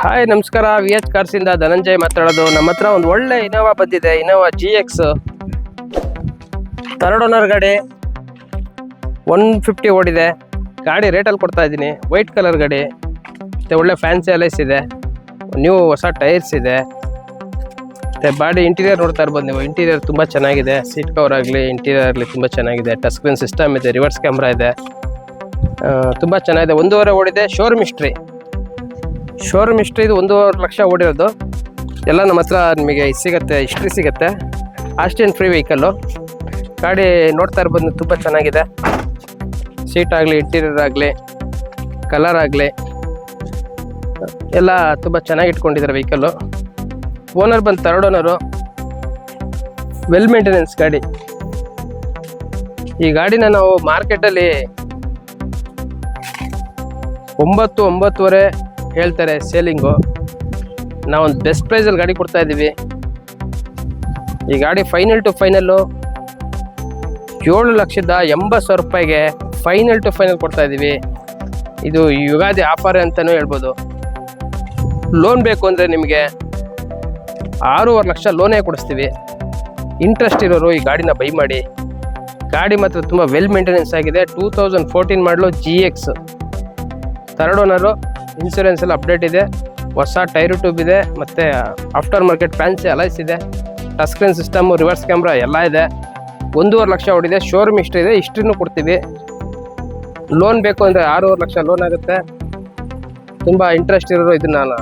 Hi ನಮಸ್ಕಾರ. V H ಕಾರ್ಸಿಂದ Dhananjay ಮಾತಾಡೋದು. ನಮ್ಮ ಹತ್ರ ಒಂದು ಒಳ್ಳೆ ಇನೋವಾ ಬಂದಿದೆ. Innova G X third owner ಗಾಡಿ. ಒನ್ ಫಿಫ್ಟಿ ಓಡಿದೆ. ಗಾಡಿ ರೇಟಲ್ಲಿ ಕೊಡ್ತಾ ಇದ್ದೀನಿ. ವೈಟ್ ಕಲರ್ ಗಾಡಿ. ಮತ್ತು ಒಳ್ಳೆ ಫ್ಯಾನ್ಸಿ ಅಲೈಸ್ ಇದೆ. ನ್ಯೂ ಹೊಸ ಟೈರ್ಸ್ ಇದೆ. ಮತ್ತು ಬಾಡಿ ಇಂಟೀರಿಯರ್ ನೋಡ್ತಾ ಇರ್ಬೋದು ನೀವು. ಇಂಟೀರಿಯರ್ ತುಂಬ ಚೆನ್ನಾಗಿದೆ. ಸೀಟ್ ಕವರ್ ಆಗಲಿ ಇಂಟೀರಿಯರ್ ಆಗಲಿ ತುಂಬ ಚೆನ್ನಾಗಿದೆ. ಟಚ್ ಸ್ಕ್ರೀನ್ ಸಿಸ್ಟಮ್ ಇದೆ. ರಿವರ್ಸ್ ಕ್ಯಾಮ್ರಾ ಇದೆ. ತುಂಬ ಚೆನ್ನಾಗಿದೆ. ಒಂದೂವರೆ ಓಡಿದೆ. ಶೋರ್ ಹಿಸ್ಟ್ರಿ ಶೋರೂಮ್ ಹಿಸ್ಟ್ರಿ ಇದು ಒಂದೂವರೆ ಲಕ್ಷ ಓಡಿರೋದು. ಎಲ್ಲ ನಮ್ಮ ಹತ್ರ ನಿಮಗೆ ಸಿಗುತ್ತೆ ಹಿಸ್ಟ್ರಿ ಸಿಗುತ್ತೆ. ಆಸ್ಟಿಯನ್ ಫ್ರೀ ವೆಹಿಕಲ್ಲು ಗಾಡಿ ನೋಡ್ತಾ ಇರ್ಬೋದು, ತುಂಬ ಚೆನ್ನಾಗಿದೆ. ಸೀಟ್ ಆಗಲಿ ಇಂಟೀರಿಯರ್ ಆಗಲಿ ಕಲರ್ ಆಗಲಿ, ಎಲ್ಲ ತುಂಬ ಚೆನ್ನಾಗಿ ಇಟ್ಕೊಂಡಿದ್ದಾರೆ ವೆಹಿಕಲ್ಲು ಓನರ್ ಬಂದು ತರ್ಡ್ ಓನರು ವೆಲ್ ಮೇಂಟೆನೆನ್ಸ್ ಗಾಡಿ. ಈ ಗಾಡಿನ ನಾವು ಮಾರ್ಕೆಟಲ್ಲಿ ಒಂಬತ್ತು, ಒಂಬತ್ತುವರೆ ಹೇಳ್ತಾರೆ, ಸೇಲಿಂಗು, ನಾವೊಂದು ಬೆಸ್ಟ್ ಪ್ರೈಸಲ್ಲಿ ಗಾಡಿ ಕೊಡ್ತಾ ಇದ್ದೀವಿ. ಈ ಗಾಡಿ ಫೈನಲ್ ಟು ಫೈನಲ್ಲು ಏಳು ಲಕ್ಷದ ಎಂಬತ್ತು ಸಾವಿರ ರೂಪಾಯಿಗೆ ಫೈನಲ್ ಟು ಫೈನಲ್ ಕೊಡ್ತಾ ಇದ್ದೀವಿ. ಇದು ಯುಗಾದಿ ಆಫರ್ ಅಂತಲೂ ಹೇಳ್ಬೋದು. ಲೋನ್ ಬೇಕು ಅಂದರೆ ನಿಮಗೆ ಆರೂವರೆ ಲಕ್ಷ ಲೋನೇ ಕೊಡಿಸ್ತೀವಿ. ಇಂಟ್ರೆಸ್ಟ್ ಇರೋರು ಈ ಗಾಡಿನ ಬೈ ಮಾಡಿ. ಗಾಡಿ ಮಾತ್ರ ತುಂಬ ವೆಲ್ ಮೇಂಟೆನೆನ್ಸ್ ಆಗಿದೆ. ಟೂ ತೌಸಂಡ್ ಫೋರ್ಟೀನ್ ಮಾಡಲು G X third owner insurance ಎಲ್ಲ ಅಪ್ಡೇಟ್ ಇದೆ. ಹೊಸ ಟೈರ್ ಟ್ಯೂಬ್ ಇದೆ, ಮತ್ತು ಆಫ್ಟರ್ ಮಾರ್ಕೆಟ್ ಫ್ಯಾನ್ಸಿ ಅಲೈಸ್ ಇದೆ. Touch screen system reverse camera ಎಲ್ಲ ಇದೆ. ಒಂದೂವರೆ ಲಕ್ಷ ಹೊಡಿದೆ ಶೋರೂಮ್ ಇಷ್ಟು ಇದೆ, ಇಷ್ಟನ್ನು ಕೊಡ್ತೀವಿ. ಲೋನ್ ಬೇಕು ಅಂದರೆ ಆರೂವರೆ ಲಕ್ಷ ಲೋನ್ ಆಗುತ್ತೆ. ತುಂಬ ಇಂಟ್ರೆಸ್ಟ್ ಇರೋರು ನಾನು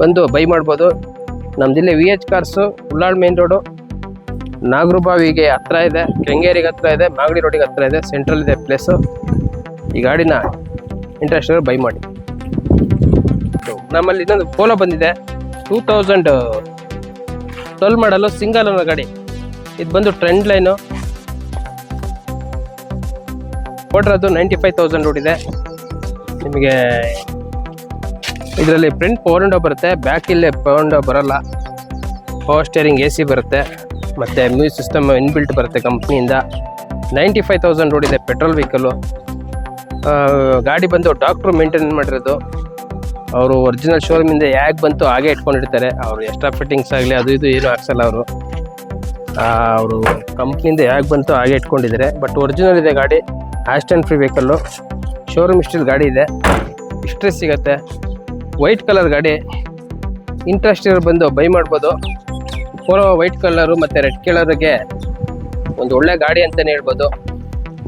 ಬಂದು ಬೈ ಮಾಡ್ಬೋದು. ನಮ್ಮದಿಲ್ಲಿ V H cars Ullal main road ನಾಗರಬಾವಿಗೆ ಹತ್ರ ಇದೆ ಕೆಂಗೇರಿಗೆ ಹತ್ರ ಇದೆ ಮಾಗಡಿ ರೋಡಿಗೆ ಹತ್ರ ಇದೆ ಸೆಂಟ್ರಲ್ ಇದೆ ಪ್ಲೇಸು ಈ ಗಾಡಿನ ಇಂಟ್ರೆಸ್ಟ್ ಇರೋ ಬೈ ಮಾಡಿ. ನಮ್ಮಲ್ಲಿ ಇನ್ನೊಂದು ಪೋಲೋ ಬಂದಿದೆ. Two thousand twelve model single ಅನ್ನೋ ಗಾಡಿ. ಇದು ಬಂದು ಟ್ರೆಂಡ್ ಲೈನು ಅದು ನೈಂಟಿ ಫೈವ್ ತೌಸಂಡ್ ಹುಡಿದೆ ನಿಮಗೆ ಇದರಲ್ಲಿ ಫ್ರಂಟ್ ಪವರ್ ಬರುತ್ತೆ. ಬ್ಯಾಕ್ ಇಲ್ಲೇ ಪವರ್ ವಿಂಡೋ ಬರಲ್ಲ. ಪವರ್ ಸ್ಟೇರಿಂಗ್ ಎ ಸಿ ಬರುತ್ತೆ. ಮತ್ತು ಮ್ಯೂಸಿಕ್ ಸಿಸ್ಟಮ್ ಇನ್ಬಿಲ್ಟ್ ಬರುತ್ತೆ ಕಂಪ್ನಿಯಿಂದ. ನೈಂಟಿ ಫೈವ್ ತೌಸಂಡ್ ಹುಡಿದೆ ಪೆಟ್ರೋಲ್ ವೆಹಿಕಲ್ಲು ಗಾಡಿ ಬಂದು ಡಾಕ್ಟ್ರು ಮೇಂಟೈನ್ ಮಾಡಿರೋದು. ಅವರು ಒರಿಜಿನಲ್ ಶೋರೂಮಿಂದ ಹೇಗೆ ಬಂತು ಹಾಗೆ ಇಟ್ಕೊಂಡಿರ್ತಾರೆ. ಅವರು ಎಕ್ಸ್ಟ್ರಾ ಫಿಟ್ಟಿಂಗ್ಸ್ ಆಗಲಿ ಅದು ಇದು ಏನು ಹಾಕ್ಸಲ್ಲ ಅವರು. ಅವರು ಕಂಪ್ನಿಯಿಂದ ಹೇಗೆ ಬಂತು ಹಾಗೆ ಇಟ್ಕೊಂಡಿದ್ದಾರೆ. ಬಟ್ ಒರಿಜಿನಲ್ ಇದೆ ಗಾಡಿ. ಆಸ್ಟನ್ ಫ್ರೀ ವೆಹಿಕಲ್ಲು ಶೋರೂಮ್ ಇಷ್ಟಿಲ್ ಗಾಡಿ ಇದೆ. ಇಷ್ಟ್ರೆ ಸಿಗುತ್ತೆ. ವೈಟ್ ಕಲರ್ ಗಾಡಿ. ಇಂಟ್ರೆಸ್ಟ್ ಇರೋ ಬಂದು ಬೈ ಮಾಡ್ಬೋದು. ಪೂರಾ ವೈಟ್ ಕಲರು ಮತ್ತು ರೆಡ್ ಕಲರ್ಗೆ ಒಂದು ಒಳ್ಳೆ ಗಾಡಿ ಅಂತಲೇ ಹೇಳ್ಬೋದು.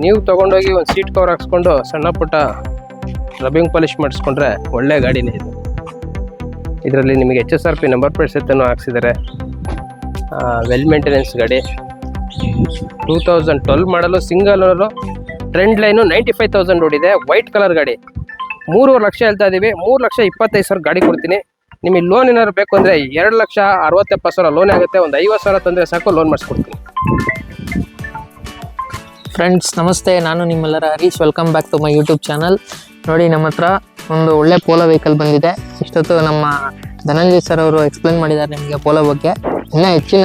ನೀವು ತೊಗೊಂಡೋಗಿ ಒಂದು ಸೀಟ್ ಕವರ್ ಹಾಕ್ಸ್ಕೊಂಡು ಸಣ್ಣ ಪುಟ್ಟ ರಬ್ಬಿಂಗ್ ಪಾಲಿಷ್ ಮಾಡಿಸ್ಕೊಂಡ್ರೆ ಒಳ್ಳೆ ಗಾಡಿನೇ ಇದು. ಇದರಲ್ಲಿ ನಿಮಗೆ H S R P number plate ಸೆತ್ತನ್ನು ಹಾಕ್ಸಿದ್ದಾರೆ ವೆಲ್ ಮೇಂಟೆನೆನ್ಸ್ ಗಾಡಿ. Two thousand twelve model single owner trendline ninety five thousand ಓಡಿದೆ. ವೈಟ್ ಕಲರ್ ಗಾಡಿ. ಮೂರುವರೆ ಲಕ್ಷ ಹೇಳ್ತಾ ಇದ್ದೀವಿ ಮೂರು ಲಕ್ಷ ಇಪ್ಪತ್ತೈದು ಸಾವಿರ ಗಾಡಿ ಕೊಡ್ತೀನಿ. ನಿಮಗೆ ಲೋನ್ ಏನಾದ್ರು ಬೇಕು ಅಂದರೆ ಎರಡು ಲಕ್ಷ ಅರವತ್ತೆಪ್ಪತ್ತು ಸಾವಿರ ಲೋನ್ ಆಗುತ್ತೆ. ಒಂದು ಐವತ್ತು ಸಾವಿರ ತೊಂದರೆ ಸಾಕು ಲೋನ್ ಮಾಡಿಸ್ಕೊಡ್ತೀನಿ. ಫ್ರೆಂಡ್ಸ್ ನಮಸ್ತೆ. ನಾನು ನಿಮ್ಮೆಲ್ಲರ Harish. Welcome back to my YouTube channel ನೋಡಿ, ನಮ್ಮ ಹತ್ರ ಒಂದು ಒಳ್ಳೆ ಪೋಲೋ ವೆಹಿಕಲ್ ಬಂದಿದೆ. ಇಷ್ಟೊತ್ತು ನಮ್ಮ ಧನಂಜಯ್ ಸರ್ ಅವರು ಎಕ್ಸ್ಪ್ಲೇನ್ ಮಾಡಿದ್ದಾರೆ ನಿಮಗೆ ಪೋಲೋ ಬಗ್ಗೆ. ಇನ್ನೂ ಹೆಚ್ಚಿನ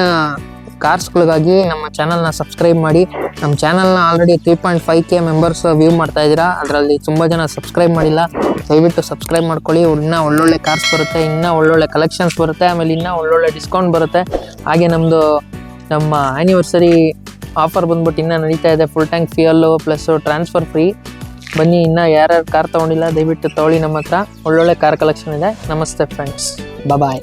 ಕಾರ್ಸ್ಗಳಿಗಾಗಿ ನಮ್ಮ ಚಾನಲ್ನ ಸಬ್ಸ್ಕ್ರೈಬ್ ಮಾಡಿ. ನಮ್ಮ ಚಾನಲ್ನ already three point five K members view ಮಾಡ್ತಾ ಇದ್ದೀರಾ. ಅದರಲ್ಲಿ ತುಂಬ ಜನ ಸಬ್ಸ್ಕ್ರೈಬ್ ಮಾಡಿಲ್ಲ. ದಯವಿಟ್ಟು ಸಬ್ಸ್ಕ್ರೈಬ್ ಮಾಡ್ಕೊಳ್ಳಿ. ಇನ್ನೂ ಒಳ್ಳೊಳ್ಳೆ ಕಾರ್ಸ್ ಬರುತ್ತೆ. ಇನ್ನೂ ಒಳ್ಳೊಳ್ಳೆ ಕಲೆಕ್ಷನ್ಸ್ ಬರುತ್ತೆ. ಆಮೇಲೆ ಇನ್ನೂ ಒಳ್ಳೊಳ್ಳೆ ಡಿಸ್ಕೌಂಟ್ ಬರುತ್ತೆ. ಹಾಗೆ ನಮ್ಮದು ನಮ್ಮ ಆ್ಯನಿವರ್ಸರಿ ಆಫರ್ ಬಂದ್ಬಿಟ್ಟು ಇನ್ನೂ ನಡೀತಾ ಇದೆ. Full tank fuel plus transfer free ಬನ್ನಿ, ಇನ್ನೂ ಯಾರ್ಯಾರು ಕಾರ್ ತೊಗೊಂಡಿಲ್ಲ, ದಯವಿಟ್ಟು ತೊಗೊಳ್ಳಿ ನಮ್ಮ ಹತ್ರ. ಒಳ್ಳೊಳ್ಳೆ ಕಾರ್ ಕಲೆಕ್ಷನ್ ಇದೆ. ನಮಸ್ತೆ ಫ್ರೆಂಡ್ಸ್ ಬಾಯ್